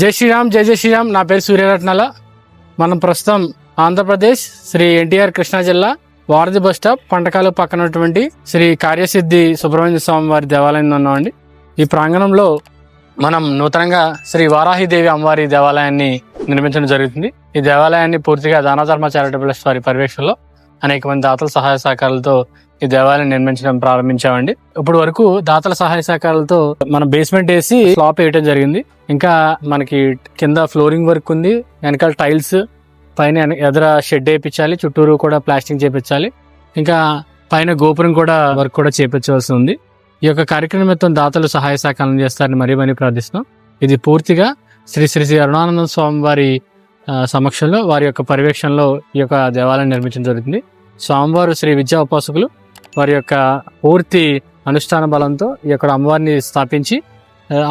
జై శ్రీరామ్ జై జై శ్రీరామ్. నా పేరు సూర్యరత్నాల. మనం ప్రస్తుతం ఆంధ్రప్రదేశ్ శ్రీ ఎన్టీఆర్ కృష్ణా జిల్లా వారధి బస్ స్టాప్ పంటకాలు పక్కనటువంటి శ్రీ కార్యసిద్ధి సుబ్రహ్మణ్య స్వామి వారి దేవాలయంలో ఉన్నామండి. ఈ ప్రాంగణంలో మనం నూతనంగా శ్రీ వారాహిదేవి అమ్మవారి దేవాలయాన్ని నిర్మించడం జరుగుతుంది. ఈ దేవాలయాన్ని పూర్తిగా దానధర్మ చారిటబుల్ ట్రస్ట్ వారి పర్యవేక్షణలో అనేక మంది దాతల సహాయ సహకారాలతో ఈ దేవాలయం నిర్మించడం ప్రారంభించామండి. ఇప్పుడు వరకు దాతల సహాయ సహకారాలతో మన బేస్మెంట్ వేసి స్లాప్ వేయటం జరిగింది. ఇంకా మనకి కింద ఫ్లోరింగ్ వర్క్ ఉంది. వెనకాల టైల్స్ పైన ఎదర షెడ్ వేయించాలి. చుట్టూరు కూడా ప్లాస్టింగ్ చేపించాలి ఇంకా పైన గోపురం కూడా వర్క్ కూడా చేపించవలసి ఉంది. ఈ యొక్క కార్యక్రమం మొత్తం దాతలు సహాయ సహకారం చేస్తారని మరీ మరీ ప్రార్థిస్తున్నాం. ఇది పూర్తిగా శ్రీ శ్రీ శ్రీ అరుణానంద స్వామి వారి సమక్షంలో వారి యొక్క పర్యవేక్షణలో ఈ యొక్క దేవాలయం నిర్మించడం జరుగుతుంది. స్వామివారు శ్రీ విద్యా ఉపాసకులు వారి యొక్క పూర్తి అనుష్ఠాన బలంతో ఈ యొక్క అమ్మవారిని స్థాపించి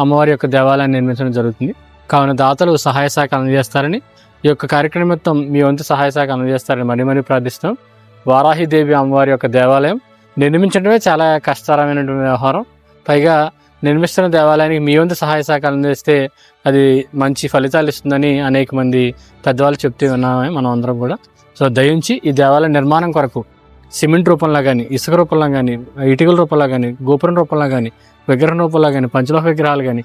అమ్మవారి యొక్క దేవాలయాన్ని నిర్మించడం జరుగుతుంది. కావున దాతలు సహాయ శాఖ అందజేస్తారని ఈ యొక్క కార్యక్రమం మొత్తం మీ వంతు సహాయ శాఖ అందజేస్తారని మరీ మరీ ప్రార్థిస్తాం వారాహిదేవి అమ్మవారి యొక్క దేవాలయం నిర్మించడమే చాలా కష్టతరమైనటువంటి వ్యవహారం. పైగా నిర్మిస్తున్న దేవాలయానికి మీ వంతు సహాయ సహకారం అందిస్తే అది మంచి ఫలితాలు ఇస్తుందని అనేక మంది పెద్దవాళ్ళు చెప్తూ ఉన్నామే మనం అందరం కూడా. సో దయించి ఈ దేవాలయ నిర్మాణం కొరకు సిమెంట్ రూపంలో కానీ ఇసుక రూపంలో కానీ ఇటుకల రూపంలో కానీ గోపురం రూపంలో కానీ విగ్రహం రూపంలో కానీ పంచలోహ విగ్రహాలు కానీ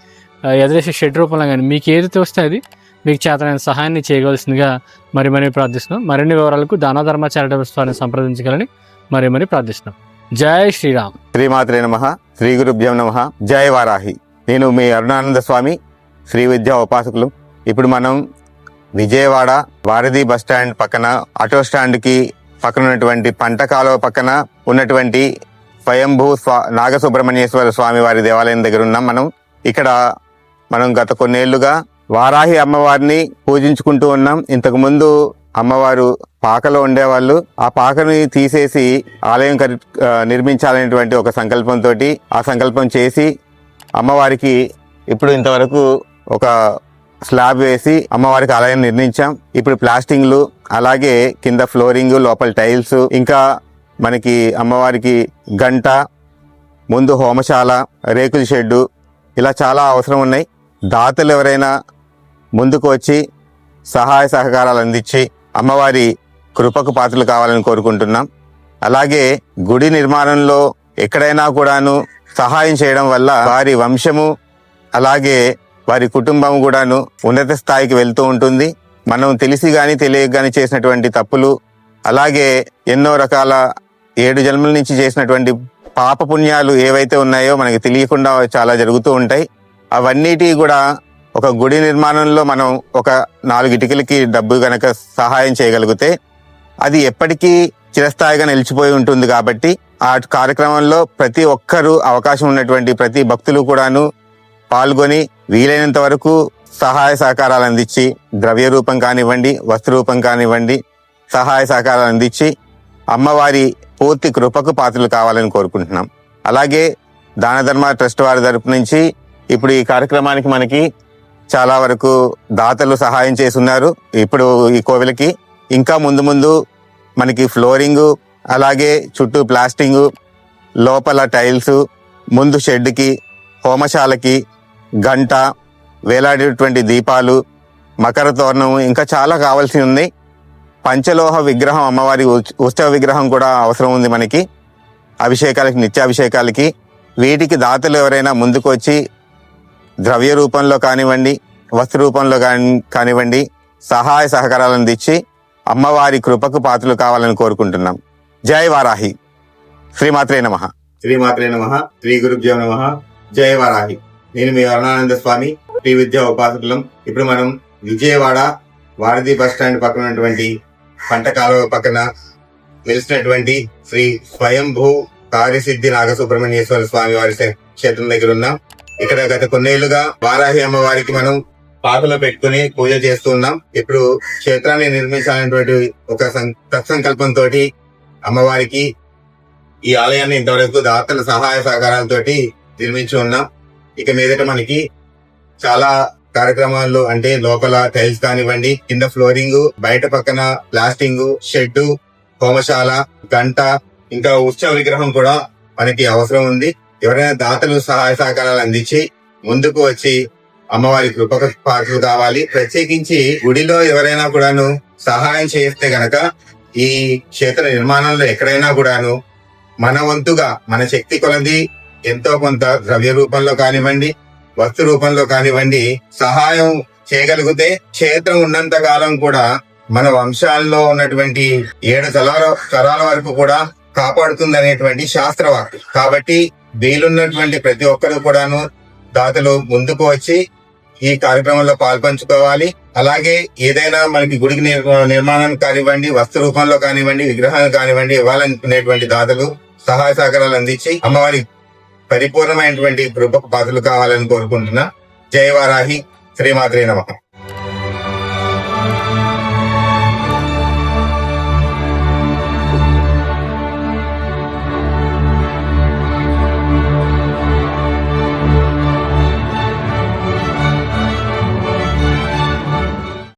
ఎదురేసే షెడ్ రూపంలో కానీ మీకు ఏది వస్తే అది మీకు చేతనైన సహాయాన్ని చేయవలసిందిగా మరి మరీ ప్రార్థిస్తున్నాం. మరిన్ని వివరాలకు దానాధర్మ చారిటబుల్ వారిని సంప్రదించగలని మరి మరీ ప్రార్థిస్తున్నాం. జై శ్రీరామ్. శ్రీమాత్రే నమ. శ్రీ గురుభ్యం నమ. జయ వారాహి. నేను మీ అరుణానంద స్వామి శ్రీ విద్యా ఉపాసకులు. ఇప్పుడు మనం విజయవాడ వారధి బస్ స్టాండ్ పక్కన ఆటో స్టాండ్కి పక్కన ఉన్నటువంటి పంట కాలువ పక్కన ఉన్నటువంటి స్వయంభూ స్వా నాగసుబ్రహ్మణ్యేశ్వర స్వామి వారి దేవాలయం దగ్గర ఉన్నాం మనం. ఇక్కడ మనం గత కొన్నేళ్ళుగా వారాహి అమ్మవారిని పూజించుకుంటూ ఉన్నాం. ఇంతకు ముందు అమ్మవారు పాకలో ఉండేవాళ్ళు. ఆ పాకని తీసేసి ఆలయం కరి- నిర్మించాలనేటువంటి ఒక సంకల్పంతో ఆ సంకల్పం చేసి అమ్మవారికి ఇప్పుడు ఇంతవరకు ఒక స్లాబ్ వేసి అమ్మవారికి ఆలయం నిర్మించాం. ఇప్పుడు ప్లాస్టింగ్లు అలాగే కింద ఫ్లోరింగ్ లోపల టైల్స్ ఇంకా మనకి అమ్మవారికి గంట ముందు హోమశాల రేకుల షెడ్డు ఇలా చాలా అవసరం ఉన్నాయి. దాతలు ఎవరైనా ముందుకు వచ్చి సహాయ సహకారాలు అందించి అమ్మవారి కృపకు పాత్రలు కావాలని కోరుకుంటున్నాం. అలాగే గుడి నిర్మాణంలో ఎక్కడైనా కూడాను సహాయం చేయడం వల్ల వారి వంశము అలాగే వారి కుటుంబం కూడాను ఉన్నత స్థాయికి వెళ్తూ ఉంటుంది. మనం తెలిసి గాని తెలియక గాని చేసినటువంటి తప్పులు అలాగే ఎన్నో రకాల ఏడు జన్మల నుంచి చేసినటువంటి పాప పుణ్యాలు ఏవైతే ఉన్నాయో మనకి తెలియకుండా చాలా జరుగుతూ ఉంటాయి. అవన్నిటి కూడా ఒక గుడి నిర్మాణంలో మనం ఒక నాలుగు ఇటుకలకి డబ్బు గనక సహాయం చేయగలిగితే అది ఎప్పటికీ చిరస్థాయిగా నిలిచిపోయి ఉంటుంది కాబట్టి ఆ కార్యక్రమంలో ప్రతి ఒక్కరూ అవకాశం ఉన్నటువంటి ప్రతి భక్తులు కూడాను పాల్గొని వీలైనంత వరకు సహాయ సహకారాలు అందించి ద్రవ్య రూపం కానివ్వండి వస్తు రూపం కానివ్వండి సహాయ సహకారాలు అందించి అమ్మవారి పూర్తి కృపకు పాత్రలు కావాలని కోరుకుంటున్నాం. అలాగే దాన ధర్మ ట్రస్ట్ వారి తరపు నుంచి ఇప్పుడు ఈ కార్యక్రమానికి మనకి చాలా వరకు దాతలు సహాయం చేస్తున్నారు. ఇప్పుడు ఈ కోవిలకి ఇంకా ముందు ముందు మనకి ఫ్లోరింగు అలాగే చుట్టూ ప్లాస్టింగు లోపల టైల్సు ముందు షెడ్కి హోమశాలకి గంట వేలాడేటువంటి దీపాలు మకర తోరణం ఇంకా చాలా కావాల్సి ఉంది. పంచలోహ విగ్రహం అమ్మవారి ఉత్సవ విగ్రహం కూడా అవసరం ఉంది మనకి. అభిషేకాలకి నిత్యాభిషేకాలకి. వీటికి దాతలు ఎవరైనా ముందుకొచ్చి ద్రవ్య రూపంలో కానివ్వండి వస్తు రూపంలో కాని- కానివ్వండి సహాయ సహకారాలను అందించి అమ్మవారి కృపకు పాత్రలు కావాలని కోరుకుంటున్నాం. జై వారాహి. శ్రీమాత్రే నమ. శ్రీమాత్రే నమ. శ్రీ గురుభ్యో నమ. జై వారాహి. నేను మీ అరుణానంద స్వామి శ్రీ విద్యా ఉపాసకులం. ఇప్పుడు మనం విజయవాడ వారధి బస్ స్టాండ్ పక్కన ఉన్నటువంటి పంట కాలువ పక్కన వెలిసినటువంటి శ్రీ స్వయంభూ కార్యసిద్ధి నాగసుబ్రహ్మణ్యేశ్వర స్వామి వారి క్షేత్రం దగ్గర ఉన్నాం. ఇక్కడ గత కొన్నేళ్ళుగా వారాహి అమ్మవారికి మనం పాకలో పెట్టుకుని పూజ చేస్తూ ఉన్నాం. ఇప్పుడు క్షేత్రాన్ని నిర్మించాలనేటువంటి ఒక సం- సత్సంకల్పంతో అమ్మవారికి ఈ ఆలయాన్ని ఇంతవరకు దాతల సహాయ సహకారాలతోటి నిర్మించి ఉన్నాం. ఇక మీదట మనకి చాలా కార్యక్రమాల్లో అంటే లోపల టైల్స్ కానివ్వండి కింద ఫ్లోరింగ్ బయట పక్కన ప్లాస్టింగ్ షెడ్ హోమశాల గంట ఇంకా ఉత్సవ విగ్రహం కూడా మనకి అవసరం ఉంది. ఎవరైనా దాతలు సహాయ సహకారాలు అందించి ముందుకు వచ్చి అమ్మవారి కృపక పాటలు కావాలి. ప్రత్యేకించి గుడిలో ఎవరైనా కూడాను సహాయం చేస్తే గనక ఈ క్షేత్ర నిర్మాణంలో ఎక్కడైనా కూడాను మన వంతుగా మన శక్తి కొలది ఎంతో కొంత ద్రవ్య రూపంలో కానివ్వండి వస్తు రూపంలో కానివ్వండి సహాయం చేయగలిగితే క్షేత్రం ఉన్నంత కాలం కూడా మన వంశాల్లో ఉన్నటువంటి ఏడు తరాల తరాల వరకు కూడా కాపాడుతుంది అనేటువంటి శాస్త్రవాక్కు కాబట్టి వీలున్నటువంటి ప్రతి ఒక్కరు కూడాను దాతలు ముందుకు వచ్చి ఈ కార్యక్రమంలో పాల్పంచుకోవాలి. అలాగే ఏదైనా మనకి గుడికి నిర్మాణం కానివ్వండి వస్తు రూపంలో కానివ్వండి విగ్రహాలు కానివ్వండి ఇవ్వాలనుకునేటువంటి దాతలు సహాయ సహకారాలు అందించి అమ్మవారి పరిపూర్ణమైనటువంటి కృపకు పాత్రలు కావాలని కోరుకుంటున్నా జయవారాహి శ్రీమాత్రే నమః.